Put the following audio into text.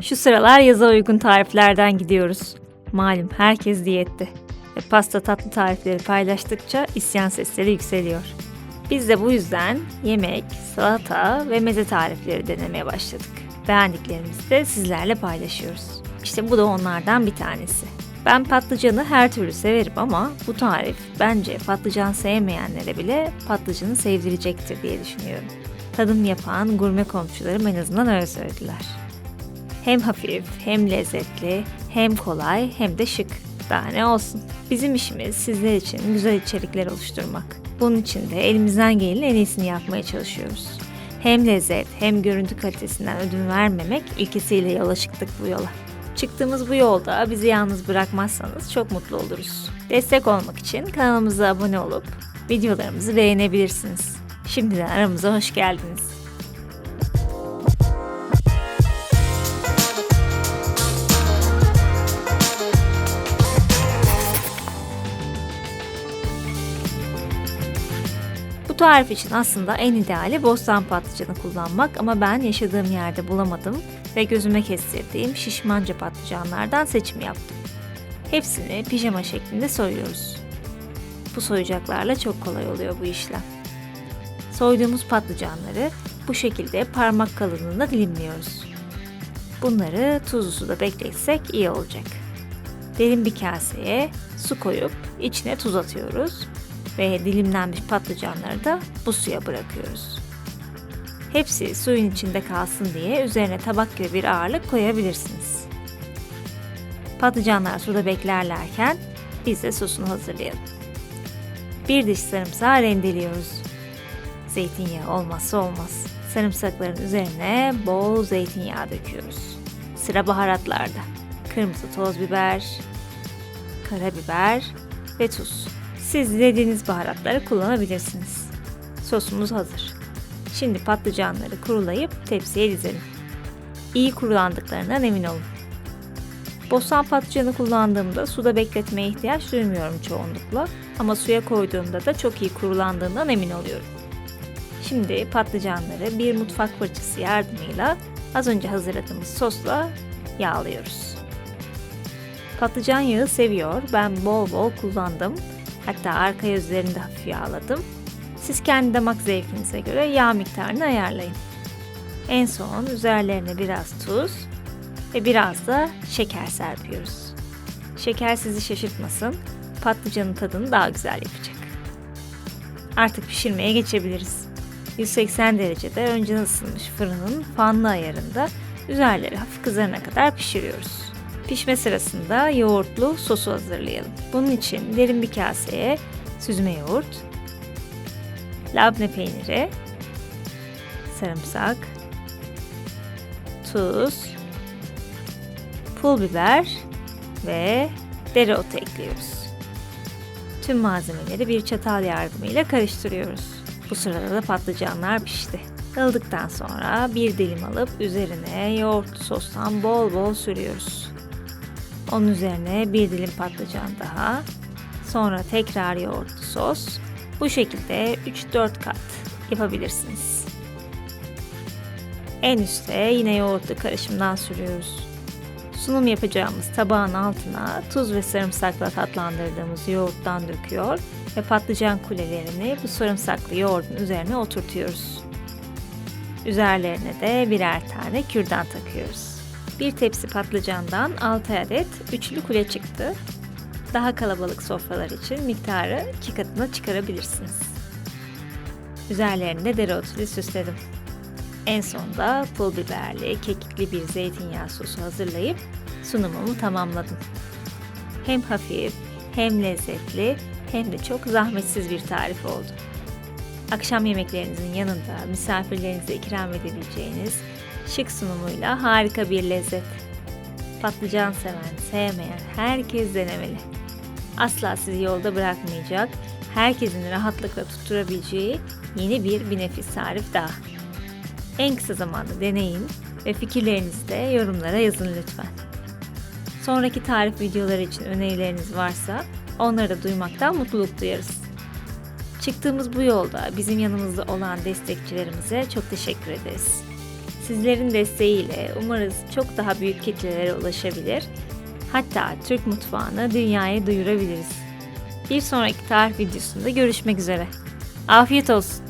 Şu sıralar yaza uygun tariflerden gidiyoruz. Malum herkes diyette. Ve pasta tatlı tarifleri paylaştıkça isyan sesleri yükseliyor. Biz de bu yüzden yemek, salata ve meze tarifleri denemeye başladık. Beğendiklerimizi de sizlerle paylaşıyoruz. İşte bu da onlardan bir tanesi. Ben patlıcanı her türlü severim ama bu tarif bence patlıcan sevmeyenlere bile patlıcanı sevdirecektir diye düşünüyorum. Tadım yapan gurme komşularım en azından öyle söylediler. Hem hafif, hem lezzetli, hem kolay, hem de şık. Daha ne olsun. Bizim işimiz sizler için güzel içerikler oluşturmak. Bunun için de elimizden gelenin en iyisini yapmaya çalışıyoruz. Hem lezzet hem görüntü kalitesinden ödün vermemek ilkesiyle yola çıktık bu yola. Çıktığımız bu yolda bizi yalnız bırakmazsanız çok mutlu oluruz. Destek olmak için kanalımıza abone olup videolarımızı beğenebilirsiniz. Şimdiden aramıza hoş geldiniz. Tarif için aslında en ideali bostan patlıcanı kullanmak ama ben yaşadığım yerde bulamadım ve gözüme kestirdiğim şişmanca patlıcanlardan seçim yaptım. Hepsini pijama şeklinde soyuyoruz. Bu soyacaklarla çok kolay oluyor bu işlem. Soyduğumuz patlıcanları bu şekilde parmak kalınlığında dilimliyoruz. Bunları tuzlu suda bekletsek iyi olacak. Derin bir kaseye su koyup içine tuz atıyoruz ve dilimlenmiş patlıcanları da bu suya bırakıyoruz. Hepsi suyun içinde kalsın diye üzerine tabak gibi bir ağırlık koyabilirsiniz. Patlıcanlar suda beklerlerken biz de sosunu hazırlayalım. Bir diş sarımsağı rendeliyoruz. Zeytinyağı olmazsa olmaz. Sarımsakların üzerine bol zeytinyağı döküyoruz. Sıra baharatlarda. Kırmızı toz biber, karabiber ve tuz. Siz dilediğiniz baharatları kullanabilirsiniz. Sosumuz hazır. Şimdi patlıcanları kurulayıp tepsiye dizelim. İyi kurulandıklarından emin olun. Bostan patlıcanı kullandığımda suda bekletmeye ihtiyaç duymuyorum çoğunlukla ama suya koyduğumda da çok iyi kurulandığından emin oluyorum. Şimdi patlıcanları bir mutfak fırçası yardımıyla az önce hazırladığımız sosla yağlıyoruz. Patlıcan yağı seviyor. Ben bol bol kullandım. Hatta arka yüzlerini de hafif yağladım. Siz kendi damak zevkinize göre yağ miktarını ayarlayın. En son üzerlerine biraz tuz ve biraz da şeker serpiyoruz. Şeker sizi şaşırtmasın, patlıcanın tadını daha güzel yapacak. Artık pişirmeye geçebiliriz. 180 derecede önceden ısınmış fırının fanlı ayarında üzerleri hafif kızarana kadar pişiriyoruz. Pişme sırasında yoğurtlu sosu hazırlayalım. Bunun için derin bir kaseye süzme yoğurt, labne peyniri, sarımsak, tuz, pul biber ve dereotu ekliyoruz. Tüm malzemeleri bir çatal yardımıyla karıştırıyoruz. Bu sırada da patlıcanlar pişti. Ilıdıktan sonra bir dilim alıp üzerine yoğurtlu sostan bol bol sürüyoruz. Onun üzerine bir dilim patlıcan daha. Sonra tekrar yoğurtlu sos. Bu şekilde 3-4 kat yapabilirsiniz. En üste yine yoğurtlu karışımdan sürüyoruz. Sunum yapacağımız tabağın altına tuz ve sarımsakla tatlandırdığımız yoğurttan döküyor ve patlıcan kulelerini bu sarımsaklı yoğurdun üzerine oturtuyoruz. Üzerlerine de birer tane kürdan takıyoruz. Bir tepsi patlıcandan 6 adet üçlü kule çıktı. Daha kalabalık sofralar için miktarı iki katına çıkarabilirsiniz. Üzerlerinde dereotuyla süsledim. En sonda pul biberli, kekikli bir zeytinyağı sosu hazırlayıp sunumumu tamamladım. Hem hafif, hem lezzetli, hem de çok zahmetsiz bir tarif oldu. Akşam yemeklerinizin yanında misafirlerinize ikram edebileceğiniz şık sunumuyla harika bir lezzet. Patlıcan seven, sevmeyen herkes denemeli. Asla sizi yolda bırakmayacak, herkesin rahatlıkla tutturabileceği yeni bir bir nefis tarif daha. En kısa zamanda deneyin ve fikirlerinizi de yorumlara yazın lütfen. Sonraki tarif videoları için önerileriniz varsa onları da duymaktan mutluluk duyarız. Çıktığımız bu yolda bizim yanımızda olan destekçilerimize çok teşekkür ederiz. Sizlerin desteğiyle umarız çok daha büyük kitlelere ulaşabilir. Hatta Türk mutfağını dünyaya duyurabiliriz. Bir sonraki tarif videosunda görüşmek üzere. Afiyet olsun.